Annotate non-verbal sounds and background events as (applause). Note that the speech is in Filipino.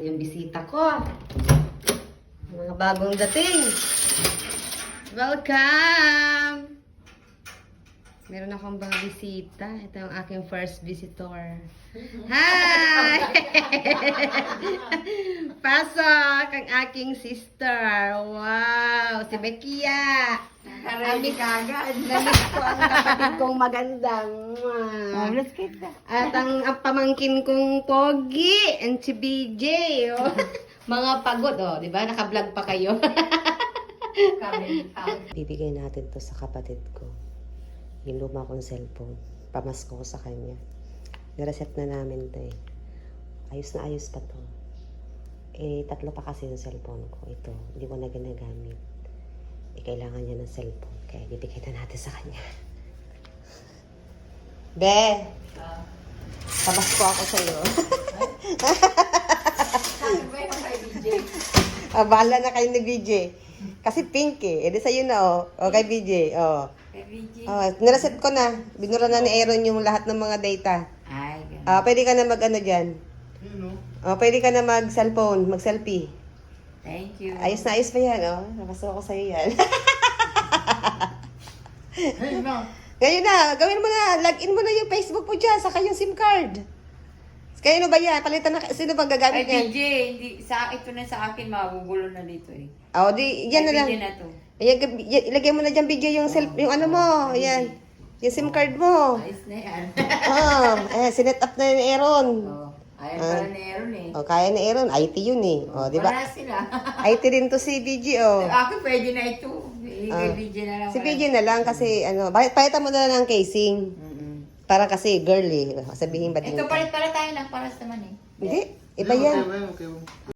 Yung bisita ko. Mga bagong dating. Welcome! Meron akong bang bisita. Ito ang aking first visitor. Hi! (laughs) Pasok ang aking sister. Wow! Si Bekia. Karami kagad. Namiss ko ang kapatid kong magandang. (laughs) Malas kita. At ang, ang pamangkin kong Pogi and si BJ. Oh. (laughs) Mga pagod, oh. Di ba? Naka-vlog pa kayo. (laughs) Kami. Bibigay natin to sa kapatid ko. Yung luma kong cellphone. Pamasko ko sa kanya. Nireset na namin to eh. Ayos na ayos pa to. Eh, tatlo pa kasi yung cellphone ko. Ito, hindi ko na ginagamit. Eh, kailangan niya ng cellphone. Kaya bibigay na natin sa kanya. Be! Pamasko ako sa'yo. Sabi ba yung kay DJ? ah, bahala na kayo ni BJ. Kasi pink eh. E di sa'yo na oh. O kay BJ. Oh. Kay DJ? Oh, nireset ko na. Binura na ni Aaron yung lahat ng mga data. Ay, ganun. Ah, pwede ka na mag ano dyan. Oh, pwede ka na mag cellphone, mag selfie. Thank you. Ayos na ayos pa yan, oh. Napasok ko sa'yo yan. (laughs) Ngayon na, gawin mo na, login mo na yung Facebook mo dyan, saka yung SIM card. Kaya ano ba yan? Palitan na, sino bang Ay, gagamit yan? DJ, hindi, sa, ito na sa akin, magugulo na dito eh. Oh, di, yan na Ay, lang. DJ na to. Ayan, y- ilagay mo na dyan video yung, self, yung ano mo, ayan. Yung SIM card mo. Ayos na yan. Ah, eh, sinet up na ni Aaron. Oh, ayaw pala ni Aaron eh. Oh, kaya ni Aaron, IT yun eh. Oh, di ba? Wala sila. (laughs) IT din to si BG, oh. Ako pwede na ito. Eh, Kay Ah. Na lang. Si BG na lang kasi, ano, bakit palitan mo na lang ng casing. Mm-mm. Para kasi girly. Sabihin ba din? Ito palit pala tayo lang para sa naman eh. Hindi, iba yan.